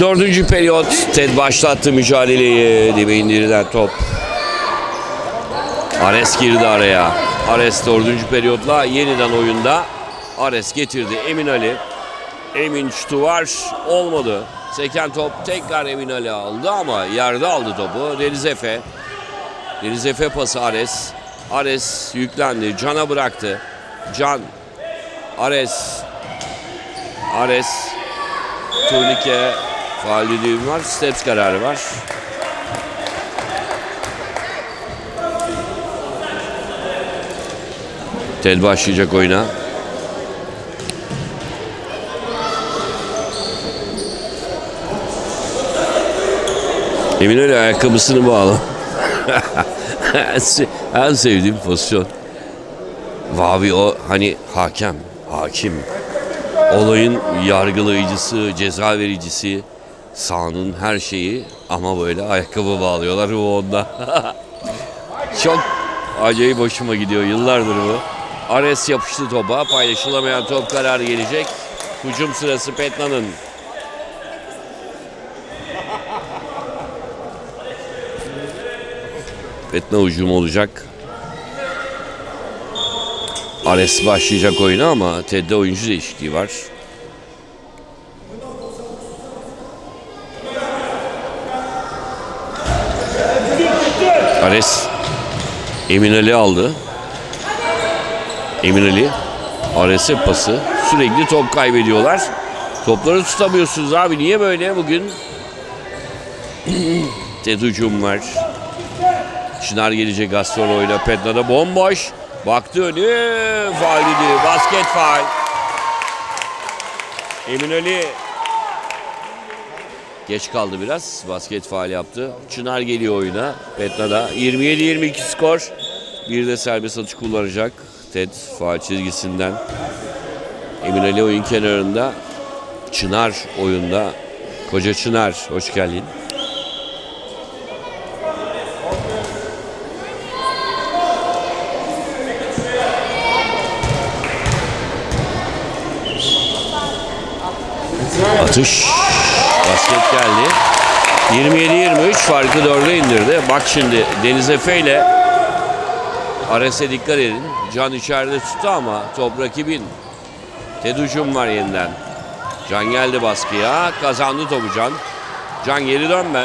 Dördüncü periyot Ted başlattı mücadeleyi. Dibe indirilen top. Ares girdi araya. Ares dördüncü periyotla yeniden oyunda. Ares getirdi Emin Ali. Emin şutu var. Olmadı. Seken top tekrar Emin Ali aldı ama yerde aldı topu. Deniz Efe. Deniz Efe pası Ares. Ares yüklendi. Can'a bıraktı. Can. Ares. Ares. Turnike. Faal düdüğüm var. Steps kararı var. Ted başlayacak oyuna. Emin öyle ayakkabısını bağlı. en sevdiğim pozisyon. Vavi o hani hakem, hakim. Olayın yargılayıcısı, ceza vericisi, sahanın her şeyi ama böyle ayakkabı bağlıyorlar bu onda. Çok acayip hoşuma gidiyor yıllardır bu. Ares yapıştı topa. Paylaşılamayan top kararı gelecek. Hücum sırası Petna'nın. Petna hücum olacak. Ares başlayacak oyuna ama Ted'de oyuncu değişikliği var. Ares Emin Ali aldı. Emin Ali Ares'e pası. Sürekli top kaybediyorlar. Topları tutamıyorsunuz abi. Niye böyle bugün? Hücum var. Çınar gelecek Gastrolo'yla. Petna'da bomboş. Baktı önü. Faal. Basket faal. Emin Ali Geç kaldı biraz. Basket faal yaptı. Çınar geliyor oyuna. Petna'da. 27-22 skor. Bir de serbest atış kullanacak. Ted faal çizgisinden. Emin Ali oyun kenarında. Çınar oyunda. Koca Çınar hoş geldin. Atış. Basket geldi. 27-23 farkı 4'e indirdi. Bak şimdi Deniz Efe ile Ares'e dikkat edin. Can içeride tuttu ama top rakibin. Ted hücum var yeniden. Can geldi baskıya. Kazandı topu Can. Can geri dönme.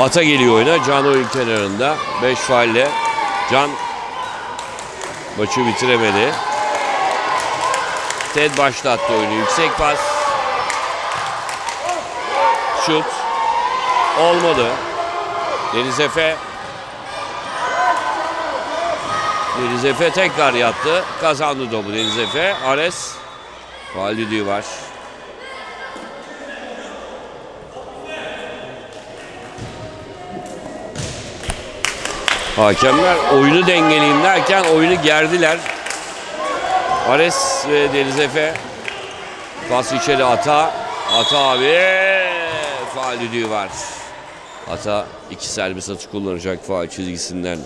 Ata geliyor oyuna. Can oyun kenarında. 5 faulle. Can maçı bitiremedi. Ted başlattı oyunu. Yüksek pas. Şut. Olmadı. Deniz Efe. Deniz Efe tekrar yattı. Kazandı topu Deniz Efe. Ares. Faal düdüğü var. Hakemler oyunu dengeleyeyim derken oyunu gerdiler. Ares ve Deniz Efe pas içeri Ata. Ata abi faal düdüğü var. Ata iki serbest atış kullanacak faal çizgisinden.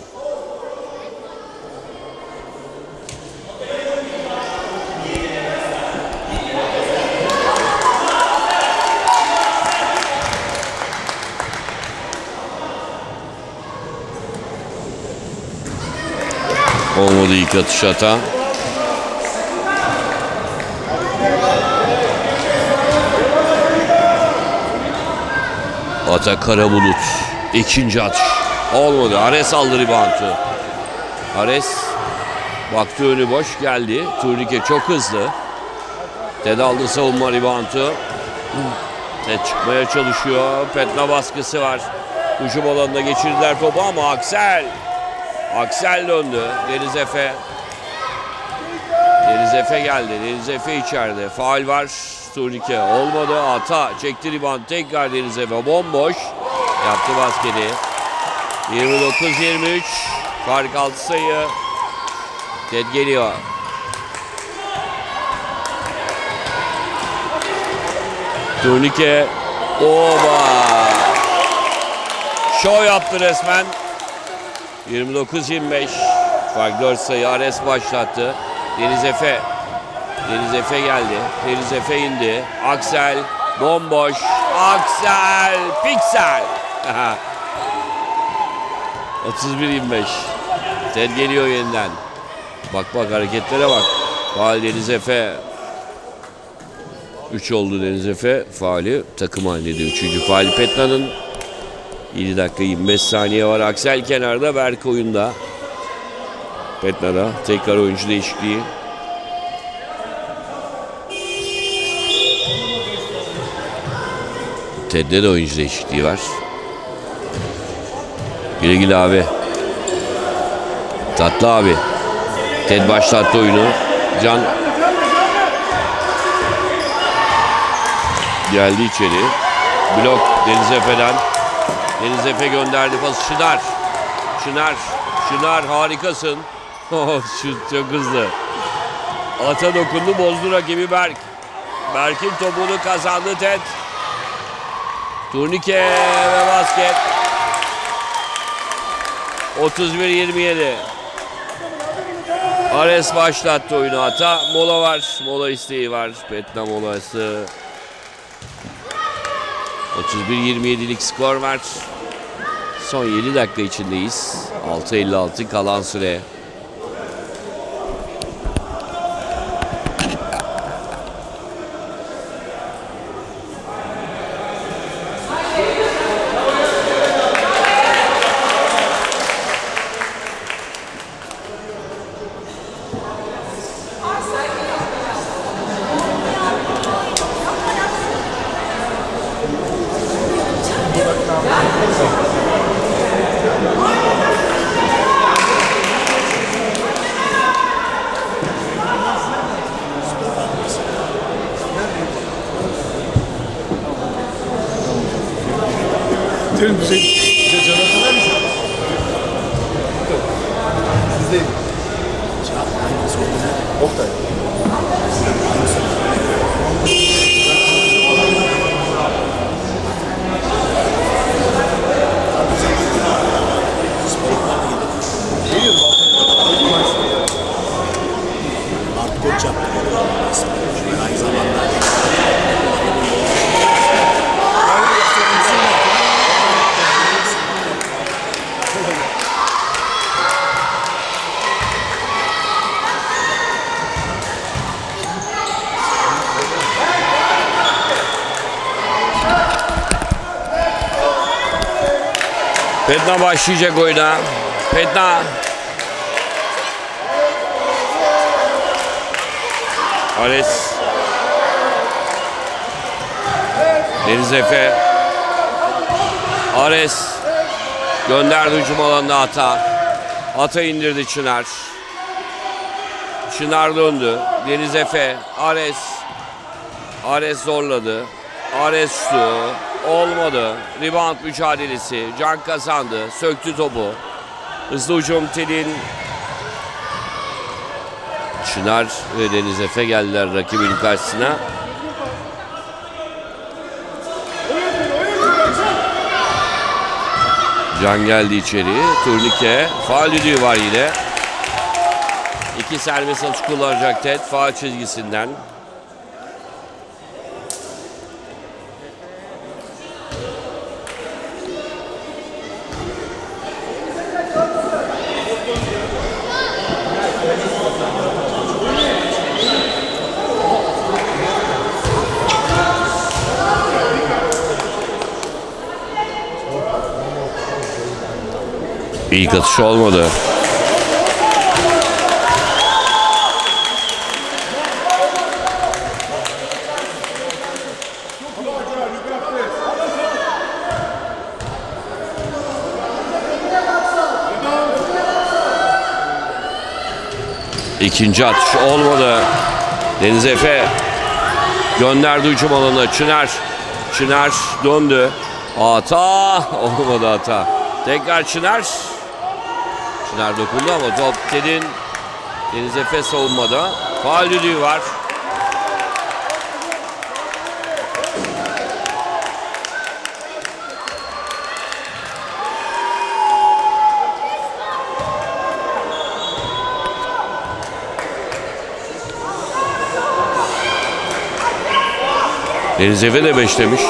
Olmadı ilk atış Ata. Ata Karabulut. ikinci atış. Olmadı. Ares aldı ribantı. Ares baktı önü boş geldi. Turnike çok hızlı. Ted aldı savunma ribantı. Ted çıkmaya çalışıyor. Petna baskısı var. Hücum alanına geçirdiler topu ama Aksel. Aksel döndü. Deniz Efe. Deniz Efe geldi. Deniz Efe içeride. Faal var. Turnike olmadı. Ata çekti riban. Tekrar Deniz Efe bomboş. Yaptı basketi. 29-23. Fark 6 sayı. Ted geliyor. Turnike. Oba. Şov yaptı resmen. 29-25. Fark 4 sayı. Ares başlattı. Deniz Efe. Deniz Efe geldi. Deniz Efe indi. Aksel. Bomboş. Aksel. Piksel. 31-25. Ted geliyor yeniden. Bak bak hareketlere bak. Faal Deniz Efe. 3 oldu Deniz Efe. Faali takım halinde 3. faal Petna'nın. 7 dakika 25 saniye var. Aksel kenarda. Berk oyunda. Petna'da. Tekrar oyuncu değişikliği. Ted'de de oyuncu değişikliği var. Güle güle abi. Tatlı abi. Ted başlattı oyunu. Can geldi içeri. Blok Deniz Efe'den. Deniz Efe gönderdi pas Çınar. Çınar. Çınar harikasın. Oh, Şut çok hızlı. Ata dokundu bozdu rakibi Berk. Berk'in topunu kazandı Ted. Turnike ve basket. 31-27. Ares başlattı oyunu ata. Mola var. Mola isteği var. Petna molası. 31-27'lik skor var. Son 7 dakika içindeyiz. 6.56 kalan süre. Terim bize, can atar mısın? Sizdeyim. Oktay. Petna başlayacak oyuna. Petna. Ares. Deniz Efe. Ares. Gönderdi hücum alanına Ata. Ata indirdi Çınar. Çınar döndü. Deniz Efe. Ares. Ares zorladı. Ares şutu. Olmadı. Rebound mücadelesi. Can kazandı. Söktü topu. Hızlı hücum Telin. Çınar ve Deniz Efe geldiler rakibin karşısına. Can geldi içeri. Turnike. Faal düdüğü var yine. İki serbest atış kullanacak Ted. Faal çizgisinden. İlk atış olmadı. İkinci atış olmadı. Deniz Efe gönderdi hücum alanına. Çınar. Çınar döndü. Ata. Olmadı hata. Tekrar Çınar. Çınar dokundu ama top Ted'in Deniz Efe savunmada. Faal düdüğü var. Deniz Efe de beşlemiş.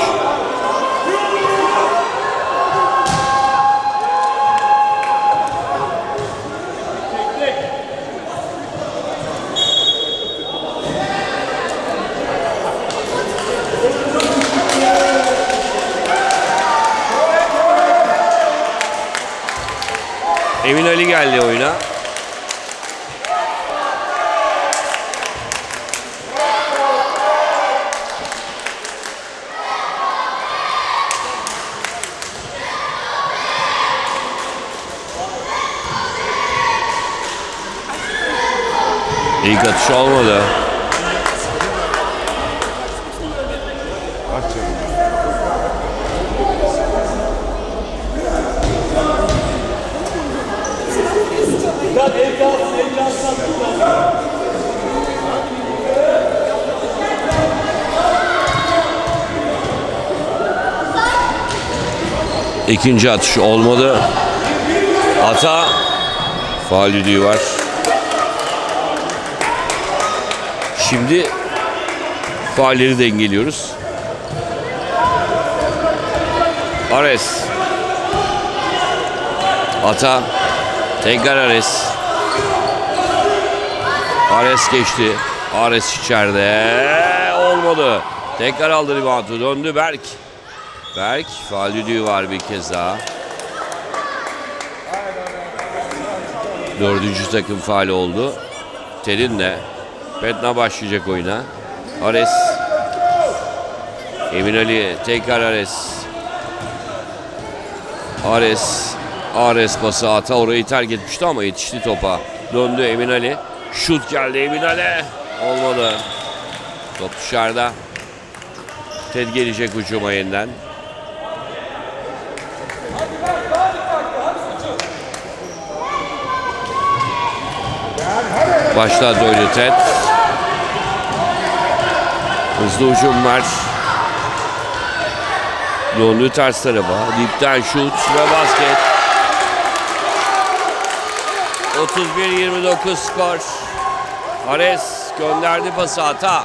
Emin Ali geldi oyuna. İlk atış olmadı. İkinci atış olmadı. Ata faal düdüğü var. Şimdi faalleri dengeliyoruz. Ares. Ata. Tekrar Ares. Ares geçti. Ares içeride. Olmadı. Tekrar aldı reboundu. Döndü Berk. Berk faal düdüğü var bir kez daha. Dördüncü takım faal oldu. Terin'le Petna başlayacak oyuna. Ares. Emin Ali tekrar Ares. Ares. Ares pası ata orayı terk etmişti ama yetişti topa. Döndü Emin Ali. Şut geldi Emin Ali. Olmadı. Top dışarıda. Ted gelecek hücuma yeniden. Başladı Ted. Hızlı hücum var. Döndü ters tarafa. Dipten şut ve basket. 31-29 skor. Ares gönderdi pası Ata.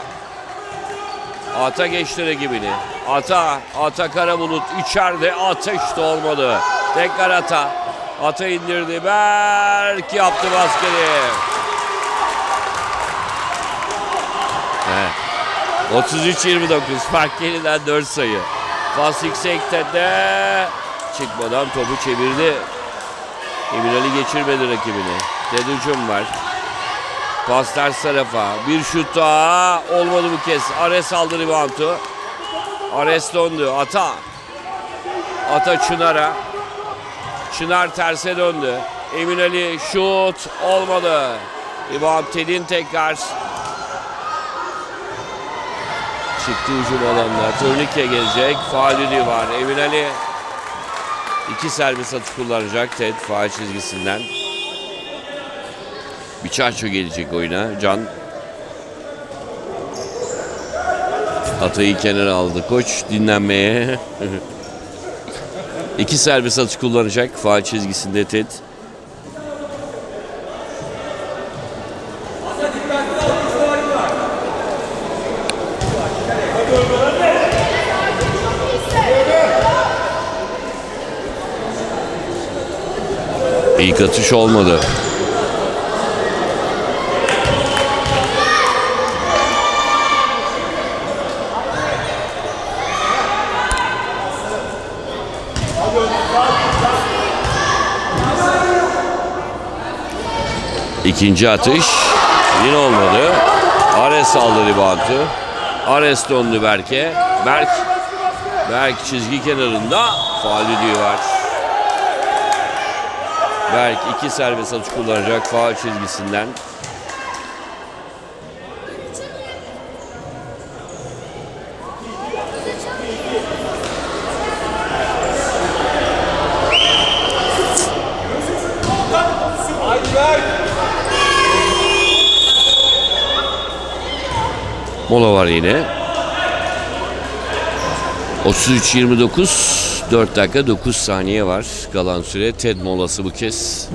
Ata geçti rakibini. Ata, Ata Karabulut içeride ateş de olmadı. Tekrar Ata. Ata indirdi. Berk yaptı basketi. 33-29 fark yeniden 4 sayı. Pas yüksekte de çıkmadan topu çevirdi. Emir Ali geçirmedi rakibini. Ted hücum var. Pas ters tarafa. Bir şut daha. Olmadı bu kez. Ares aldı reboundu. Ares döndü. Ata. Ata Çınar'a. Çınar terse döndü. Emin Ali şut. Olmadı. Rebound Ted'in tekrar. Çıktı hücum alanına. Turnike gelecek. Düdüğü var. Emin Ali iki serbest atış kullanacak Ted faal çizgisinden. Biçarço gelecek oyuna. Can Atayı kenara aldı. Koç dinlenmeye. iki serbest atış kullanacak faal çizgisinde Ted. İlk atış olmadı. İkinci atış yine olmadı. Ares aldı reboundu. Ares döndü Berk'e. Berk Berk çizgi kenarında faal düdüğü var. Berk iki serbest atış kullanacak faal çizgisinden. Mola var yine. 33-29 4 dakika 9 saniye var kalan süre. Ted molası bu kez.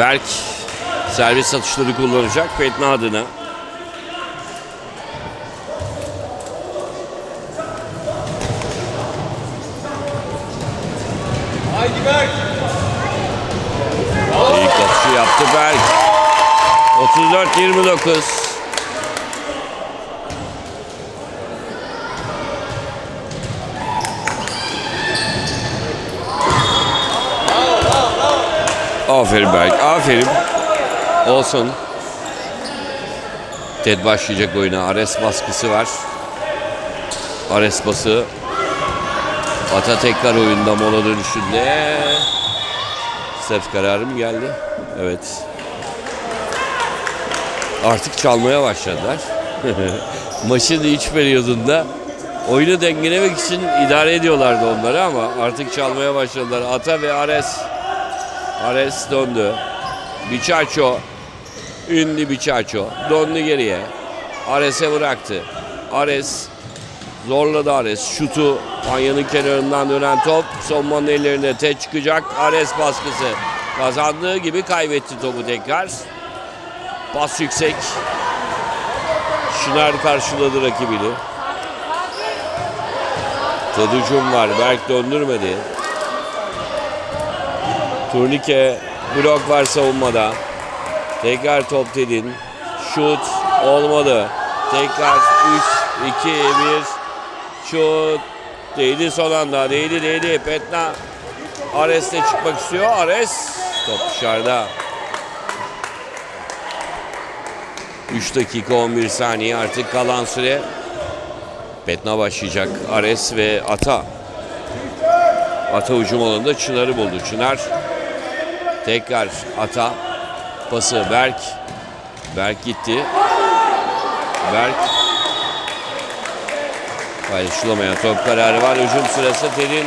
Berk servis atışları kullanacak Fetna adına. Haydi Berk. İlk atışı yaptı Berk. 34-29. Aferin Berk, aferin. Olsun. Ted başlayacak oyuna. Ares baskısı var. Ares bası. Ata tekrar oyunda mola dönüşünde. Step kararı mı geldi? Evet. Artık çalmaya başladılar. Maçın iç periyodunda oyunu dengelemek için idare ediyorlardı onları ama artık çalmaya başladılar. Ata ve Ares. Ares döndü. Biçaço. Ünlü Biçaço. Döndü geriye. Ares'e bıraktı. Ares Zorladı Ares. Şutu Anya'nın kenarından dönen top. Sonmanın ellerine tek çıkacak. Ares baskısı. Kazandığı gibi kaybetti topu tekrar. Pas yüksek. Şınar karşıladı rakibini. Teducum var. Berk döndürmedi. Turnike blok var savunmada. Tekrar top Ted'in. Şut olmadı. Tekrar 3, 2, 1. Şut. Değdi son anda. Değdi değdi. Petna. Ares de çıkmak istiyor. Ares. Top dışarıda. 3 dakika 11 saniye artık kalan süre. Petna başlayacak. Ares ve Ata. Ata hücum alanında Çınar'ı buldu. Çınar tekrar Ata. Pası Berk. Berk gitti. Berk paylaşılamayan top kararı var. Hücum sırası Ted'in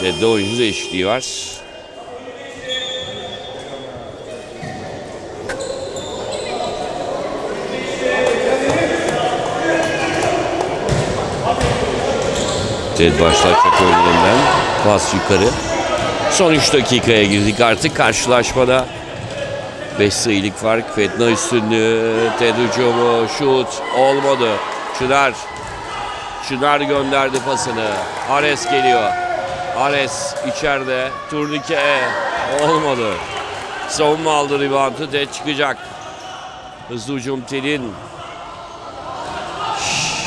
Ted'de oyuncu değişikliği var. Ted başlatacak oyunundan. Pas yukarı. Son 3 dakikaya girdik artık karşılaşmada. 5 sayılık fark. Fetna üstünlüğü. Ted hücumu. Şut. Olmadı. Çınar. Çınar gönderdi pasını. Ares geliyor. Ares içeride. Turnike. Olmadı. Savunma aldı reboundu. Ted çıkacak. Hızlı hücum Ted'in.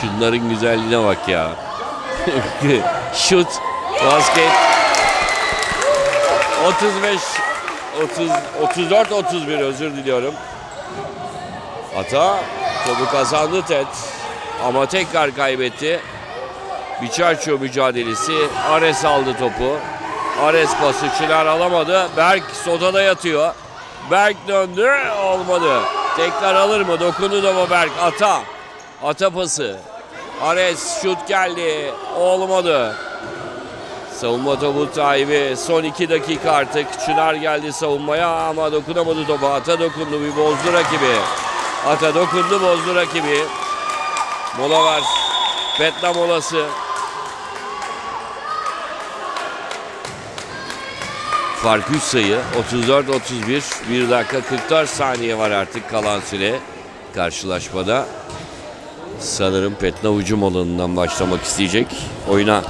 Şunların güzelliğine bak ya. Şut. Basket. 35 30 34 31 özür diliyorum. Ata topu kazandı Ted. Ama tekrar kaybetti. Biçarço mücadelesi. Ares aldı topu. Ares pası Çınar alamadı. Berk sotada yatıyor. Berk döndü. Olmadı. Tekrar alır mı? Dokundu da Berk. Ata. Ata pası. Ares şut geldi. Olmadı. Savunma topu sahibi. Son iki dakika artık. Çınar geldi savunmaya ama dokunamadı topa. Ata dokundu. Bir bozdu rakibi. Ata dokundu bozdu rakibi. Mola var. Petla molası. Fark 3 sayı. 34-31. 1 dakika 44 saniye var artık kalan süre karşılaşmada. Sanırım Petna hücum alanından başlamak isteyecek oyuna.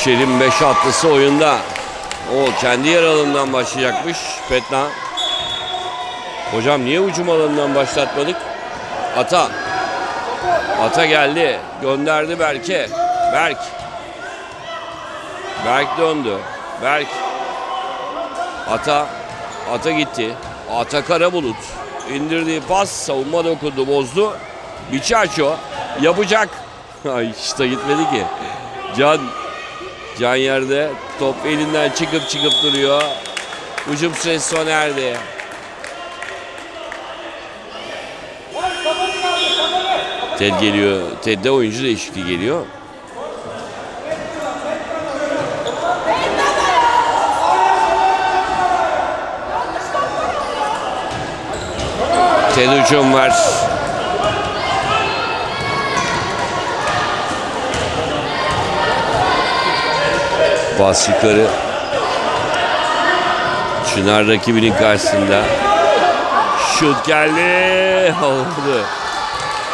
Mahşer'in 5 atlısı oyunda. O kendi yer alanından başlayacakmış Petna. Hocam niye hücum alanından başlatmadık? Ata. Ata geldi. Gönderdi Berk'e. Berk. Berk döndü. Berk. Ata. Ata gitti. Ata Karabulut. İndirdiği pas savunma dokundu bozdu. Biçaço yapacak. Ay işte gitmedi ki. Can Can yerde top elinden çıkıp çıkıp duruyor. Hücum süresi sona erdi. Ted geliyor. Ted'de oyuncu değişikliği geliyor. Ted hücum var. Bas yukarı. Çınar rakibinin karşısında. Şut geldi. Oldu.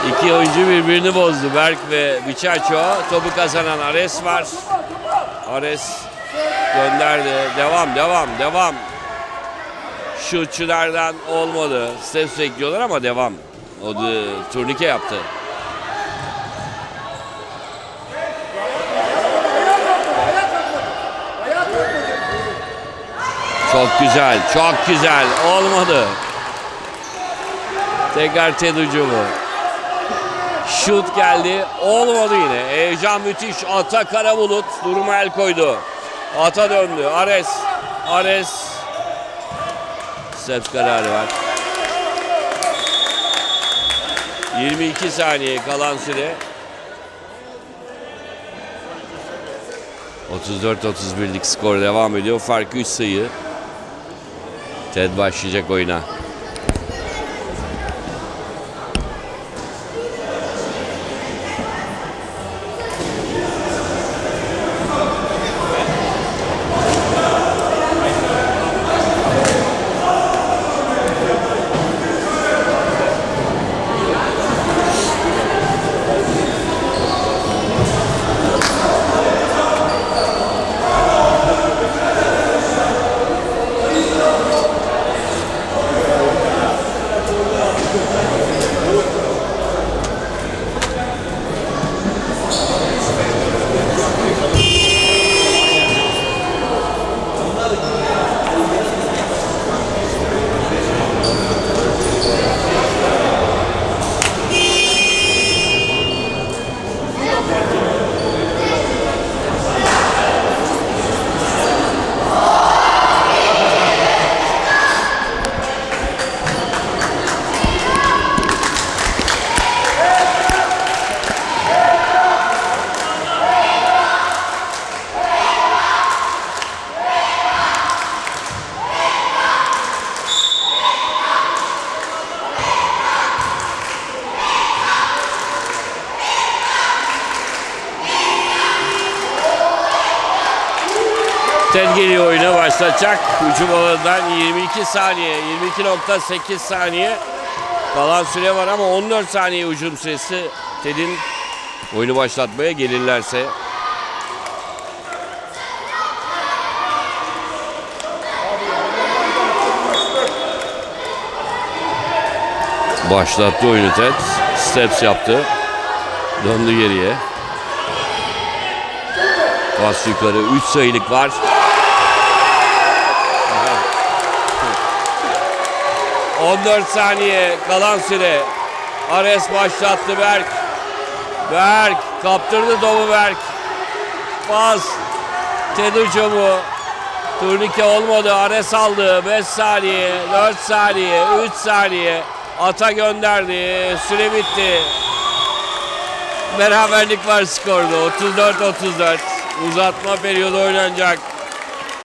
İki oyuncu birbirini bozdu. Berk ve Biçaço. Topu kazanan Ares var. Ares gönderdi. Devam, devam, devam. Şutçulardan olmadı. Steps bekliyorlar ama devam. O da turnike yaptı. Çok güzel, çok güzel. Olmadı. Tekrar Ted hücumu. Şut geldi. Olmadı yine. Heyecan müthiş. Ata Karabulut duruma el koydu. Ata döndü. Ares. Ares. Steps kararı var. 22 saniye kalan süre. 34-31'lik skor devam ediyor. Fark 3 sayı. Ted başlayacak oyuna. Ted başlatacak. Hücum alanından 22 saniye, 22.8 saniye kalan süre var ama 14 saniye hücum süresi Ted'in oyunu başlatmaya gelirlerse. Başlattı oyunu Ted. Steps yaptı. Döndü geriye. Pas yukarı 3 sayılık var. ...14 saniye kalan süre. Ares başlattı Berk. Berk kaptırdı topu Berk. Pas. Ted hücumu. Turnike olmadı. Ares aldı. 5 saniye, 4 saniye, 3 saniye. Ata gönderdi. Süre bitti. Beraberlik var skorda. 34-34. Uzatma periyodu oynanacak.